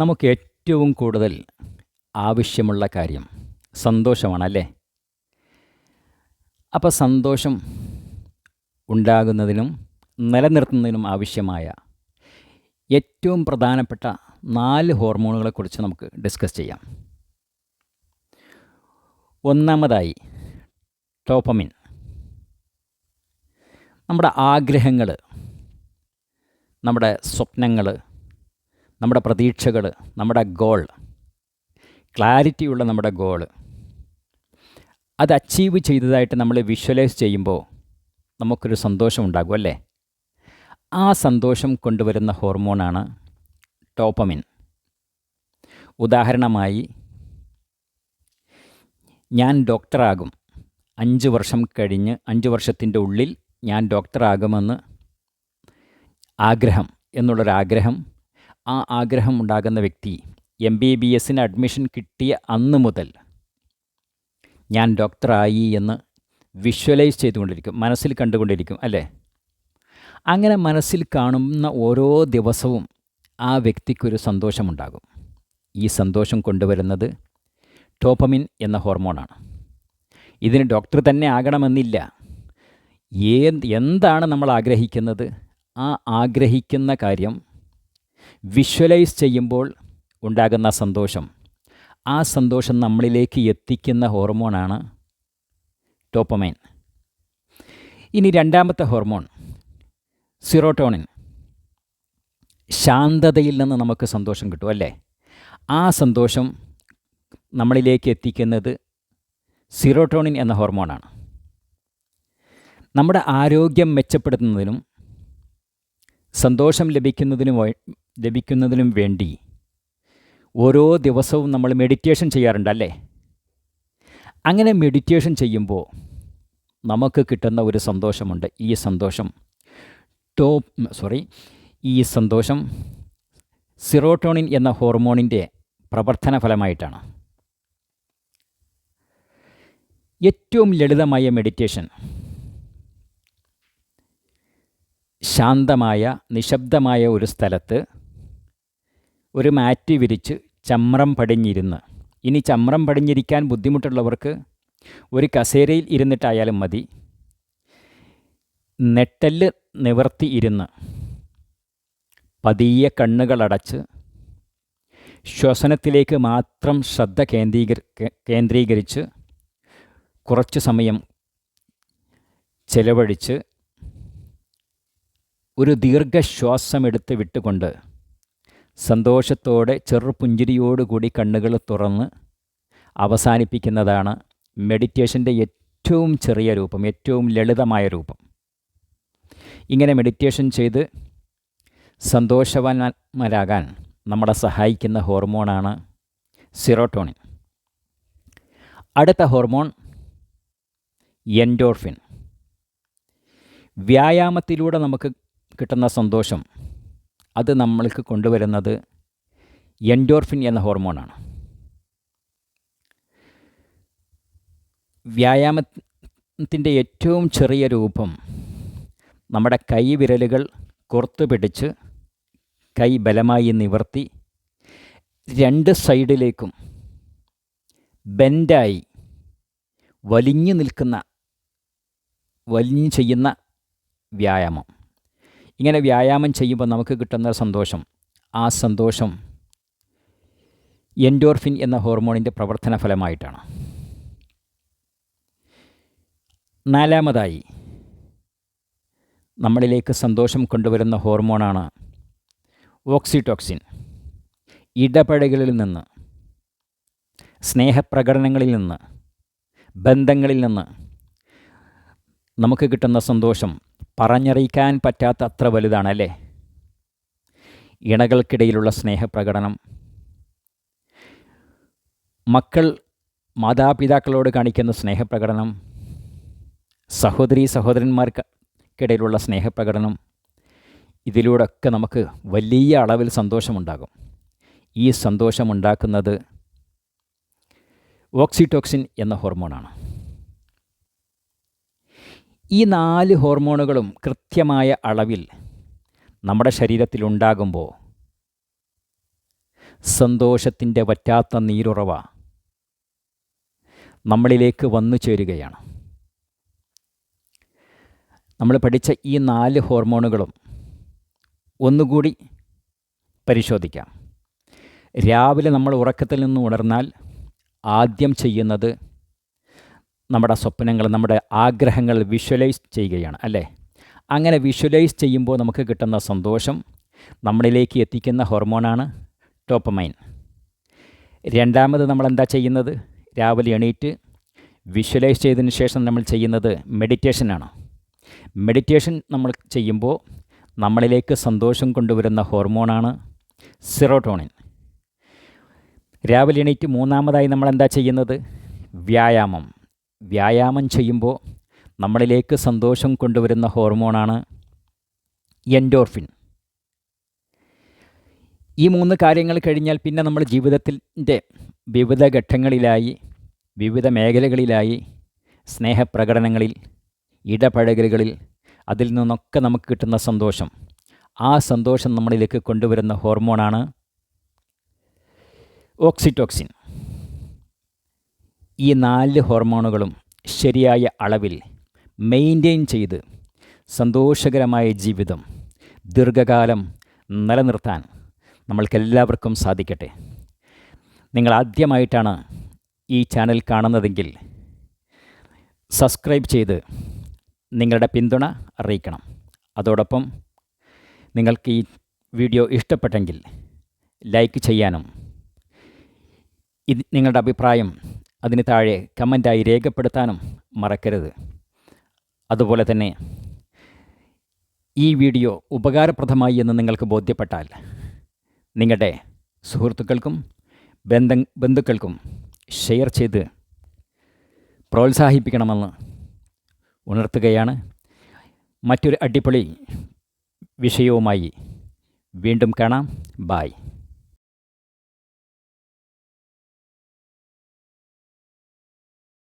നമുക്ക് ഏറ്റവും കൂടുതൽ ആവശ്യമുള്ള കാര്യം സന്തോഷമാണ് അല്ലേ അപ്പോൾ സന്തോഷം ഉണ്ടാകുന്നതിനും നിലനിർത്തുന്നതിനും ആവശ്യമായ ഏറ്റവും പ്രധാനപ്പെട്ട നാല് ഹോർമോണുകളെക്കുറിച്ച് നമുക്ക് ഡിസ്കസ് ചെയ്യാം. ഒന്നാമതായി ടോപ്പമിൻ നമ്മുടെ ആഗ്രഹങ്ങൾ നമ്മുടെ സ്വപ്നങ്ങൾ നമ്മുടെ പ്രതീക്ഷകൾ നമ്മുടെ ഗോൾ ക്ലാരിറ്റിയുള്ള നമ്മുടെ ഗോൾ അത് അച്ചീവ് ചെയ്തതായിട്ട് നമ്മൾ വിഷ്വലൈസ് ചെയ്യുമ്പോൾ നമുക്കൊരു സന്തോഷം ഉണ്ടാകും അല്ലേ? ആ സന്തോഷം കൊണ്ടുവരുന്ന ഹോർമോണാണ് ടോപ്പമിൻ ഉദാഹരണമായി ഞാൻ ഡോക്ടറാകും അഞ്ച് വർഷം കഴിഞ്ഞ് അഞ്ച് വർഷത്തിന്റെ ഉള്ളിൽ ഞാൻ ഡോക്ടറാകുമെന്ന് ആഗ്രഹം എന്നുള്ളൊരാഗ്രഹം ആ ആഗ്രഹം ഉണ്ടാകുന്ന വ്യക്തി എം ബി ബി എസിന് അഡ്മിഷൻ കിട്ടിയ അന്ന് മുതൽ ഞാൻ ഡോക്ടറായി എന്ന് വിഷ്വലൈസ് ചെയ്തുകൊണ്ടിരിക്കും. മനസ്സിൽ കണ്ടുകൊണ്ടിരിക്കും അല്ലേ? അങ്ങനെ മനസ്സിൽ കാണുന്ന ഓരോ ദിവസവും ആ വ്യക്തിക്കൊരു സന്തോഷമുണ്ടാകും. ഈ സന്തോഷം കൊണ്ടുവരുന്നത് ടോപ്പമിൻ എന്ന ഹോർമോണാണ് ഇതിന് ഡോക്ടർ തന്നെ ആകണമെന്നില്ല. എന്താണ് നമ്മൾ ആഗ്രഹിക്കുന്നത്? ആ ആഗ്രഹിക്കുന്ന കാര്യം വിഷ്വലൈസ് ചെയ്യുമ്പോൾ ഉണ്ടാകുന്ന സന്തോഷം. ആ സന്തോഷം നമ്മളിലേക്ക് എത്തിക്കുന്ന ഹോർമോണാണ് ടോപ്പമൈൻ ഇനി രണ്ടാമത്തെ ഹോർമോൺ സിറോട്ടോണിൻ ശാന്തതയിൽ നിന്ന് നമുക്ക് സന്തോഷം കിട്ടും അല്ലേ? ആ സന്തോഷം നമ്മളിലേക്ക് എത്തിക്കുന്നത് സിറോട്ടോണിൻ എന്ന ഹോർമോണാണ് നമ്മുടെ ആരോഗ്യം മെച്ചപ്പെടുത്തുന്നതിനും സന്തോഷം ലഭിക്കുന്നതിനും ലഭിക്കുന്നതിനും വേണ്ടി ഓരോ ദിവസവും നമ്മൾ മെഡിറ്റേഷൻ ചെയ്യാറുണ്ടല്ലേ? അങ്ങനെ മെഡിറ്റേഷൻ ചെയ്യുമ്പോൾ നമുക്ക് കിട്ടുന്ന ഒരു സന്തോഷമുണ്ട്. ഈ സന്തോഷം ടോപ്പ് സോറി ഈ സന്തോഷം സിറോട്ടോണിൻ എന്ന ഹോർമോണിന്റെ പ്രവർത്തന ഫലമായിട്ടാണ്. ഏറ്റവും ലളിതമായ മെഡിറ്റേഷൻ ശാന്തമായ നിശബ്ദമായ ഒരു സ്ഥലത്ത് ഒരു മാറ്റ് വിരിച്ച് ചമ്രം പടിഞ്ഞിരുന്ന്. ഇനി ചമ്രം പടിഞ്ഞിരിക്കാൻ ബുദ്ധിമുട്ടുള്ളവർക്ക് ഒരു കസേരയിൽ ഇരുന്നിട്ടായാലും മതി. നെട്ടൽ നിവർത്തി ഇരുന്ന് പതിയെ കണ്ണുകളടച്ച് ശ്വസനത്തിലേക്ക് മാത്രം ശ്രദ്ധ കേന്ദ്രീകരി കേന്ദ്രീകരിച്ച് കുറച്ച് സമയം ചെലവഴിച്ച് ഒരു ദീർഘശ്വാസമെടുത്ത് വിട്ടുകൊണ്ട് സന്തോഷത്തോടെ ചെറുപുഞ്ചിരിയോടുകൂടി കണ്ണുകൾ തുറന്ന് അവസാനിപ്പിക്കുന്നതാണ് മെഡിറ്റേഷന്റെ ഏറ്റവും ചെറിയ രൂപം ഏറ്റവും ലളിതമായ രൂപം. ഇങ്ങനെ മെഡിറ്റേഷൻ ചെയ്ത് സന്തോഷവാന്മാരാകാൻ നമ്മളെ സഹായിക്കുന്ന ഹോർമോണാണ് സിറോട്ടോണിൻ. അടുത്ത ഹോർമോൺ എൻഡോർഫിൻ. വ്യായാമത്തിലൂടെ നമുക്ക് കിട്ടുന്ന സന്തോഷം അത് നമ്മൾക്ക് കൊണ്ടുവരുന്നത് എൻഡോർഫിൻ എന്ന ഹോർമോണാണ്. വ്യായാമത്തിന്റെ ഏറ്റവും ചെറിയ രൂപം നമ്മുടെ കൈവിരലുകൾ വിരലുകൾ കോർത്തു പിടിച്ച് കൈ ബലമായി നിവർത്തി രണ്ട് സൈഡിലേക്കും ബെൻഡായി വലിഞ്ഞു നിൽക്കുന്ന വലിഞ്ഞു ചെയ്യുന്ന വ്യായാമം. ഇങ്ങനെ വ്യായാമം ചെയ്യുമ്പോൾ നമുക്ക് കിട്ടുന്ന സന്തോഷം. ആ സന്തോഷം എൻഡോർഫിൻ എന്ന ഹോർമോണിന്റെ പ്രവർത്തന ഫലമായിട്ടാണ്. നാലാമതായി നമ്മളിലേക്ക് സന്തോഷം കൊണ്ടുവരുന്ന ഹോർമോണാണ് ഓക്സിടോക്സിൻ. ഇടപഴകളിൽ നിന്ന് സ്നേഹപ്രകടനങ്ങളിൽ നിന്ന് ബന്ധങ്ങളിൽ നിന്ന് നമുക്ക് കിട്ടുന്ന സന്തോഷം പറഞ്ഞറിയിക്കാൻ പറ്റാത്ത അത്ര വലുതാണല്ലേ? ഇണകൾക്കിടയിലുള്ള സ്നേഹപ്രകടനം. മക്കൾ മാതാപിതാക്കളോട് കാണിക്കുന്ന സ്നേഹപ്രകടനം. സഹോദരി സഹോദരന്മാർക്കിടയിലുള്ള സ്നേഹപ്രകടനം. ഇതിലൂടെയൊക്കെ നമുക്ക് വലിയ അളവിൽ സന്തോഷമുണ്ടാകും. ഈ സന്തോഷമുണ്ടാക്കുന്നത് ഓക്സിറ്റോക്സിൻ എന്ന ഹോർമോണാണ്. ഈ നാല് ഹോർമോണുകളും കൃത്യമായ അളവിൽ നമ്മുടെ ശരീരത്തിലുണ്ടാകുമ്പോൾ സന്തോഷത്തിന്റെ വറ്റാത്ത നീരുറവ നമ്മളിലേക്ക് വന്നു ചേരുകയാണ്. നമ്മൾ പഠിച്ച ഈ നാല് ഹോർമോണുകളും ഒന്നുകൂടി പരിശോധിക്കാം. രാവിലെ നമ്മൾ ഉറക്കത്തിൽ നിന്ന് ഉണർന്നാൽ ആദ്യം ചെയ്യുന്നത് നമ്മുടെ സ്വപ്നങ്ങൾ നമ്മുടെ ആഗ്രഹങ്ങൾ വിഷ്വലൈസ് ചെയ്യുകയാണ് അല്ലേ? അങ്ങനെ വിഷ്വലൈസ് ചെയ്യുമ്പോൾ നമുക്ക് കിട്ടുന്ന സന്തോഷം നമ്മളിലേക്ക് എത്തിക്കുന്ന ഹോർമോണാണ് ടോപ്പമൈൻ രണ്ടാമത് നമ്മൾ എന്താ ചെയ്യുന്നത്? രാവിലെ എണീറ്റ് വിഷ്വലൈസ് ചെയ്തതിന് ശേഷം നമ്മൾ ചെയ്യുന്നത് മെഡിറ്റേഷനാണ് മെഡിറ്റേഷൻ നമ്മൾ ചെയ്യുമ്പോൾ നമ്മളിലേക്ക് സന്തോഷം കൊണ്ടുവരുന്ന ഹോർമോണാണ് സിറോട്ടോണിൻ രാവിലെ എണീറ്റ് മൂന്നാമതായി നമ്മൾ എന്താ ചെയ്യുന്നത്? വ്യായാമം. വ്യായാമം ചെയ്യുമ്പോൾ നമ്മളിലേക്ക് സന്തോഷം കൊണ്ടുവരുന്ന ഹോർമോണാണ് എൻഡോർഫിൻ. ഈ മൂന്ന് കാര്യങ്ങൾ കഴിഞ്ഞാൽ പിന്നെ നമ്മൾ ജീവിതത്തിന്റെ വിവിധ ഘട്ടങ്ങളിലായി വിവിധ മേഖലകളിലായി സ്നേഹപ്രകടനങ്ങളിൽ ഇടപഴകലുകളിൽ അതിൽ നിന്നൊക്കെ നമുക്ക് കിട്ടുന്ന സന്തോഷം. ആ സന്തോഷം നമ്മളിലേക്ക് കൊണ്ടുവരുന്ന ഹോർമോണാണ് ഓക്സിറ്റോക്സിൻ. ഈ നാല് ഹോർമോണുകളും ശരിയായ അളവിൽ മെയിന്റെയിൻ ചെയ്ത് സന്തോഷകരമായ ജീവിതം ദീർഘകാലം നിലനിർത്താൻ നമ്മൾക്കെല്ലാവർക്കും സാധിക്കട്ടെ. നിങ്ങൾ ആദ്യമായിട്ടാണ് ഈ ചാനൽ കാണുന്നതെങ്കിൽ സബ്സ്ക്രൈബ് ചെയ്ത് നിങ്ങളുടെ പിന്തുണ അറിയിക്കണം. അതോടൊപ്പം നിങ്ങൾക്ക് ഈ വീഡിയോ ഇഷ്ടപ്പെട്ടെങ്കിൽ ലൈക്ക് ചെയ്യാനും ഇത് നിങ്ങളുടെ അഭിപ്രായം അതിന് താഴെ കമന്റായി രേഖപ്പെടുത്താനും മറക്കരുത്. അതുപോലെ തന്നെ ഈ വീഡിയോ ഉപകാരപ്രദമായി എന്ന് നിങ്ങൾക്ക് ബോധ്യപ്പെട്ടാൽ നിങ്ങളുടെ സുഹൃത്തുക്കൾക്കും ബന്ധ ബന്ധുക്കൾക്കും ഷെയർ ചെയ്ത് പ്രോത്സാഹിപ്പിക്കണമെന്ന് ഉണർത്തുകയാണ്. മറ്റൊരു അടിപൊളി വിഷയവുമായി വീണ്ടും കാണാം. ബായ്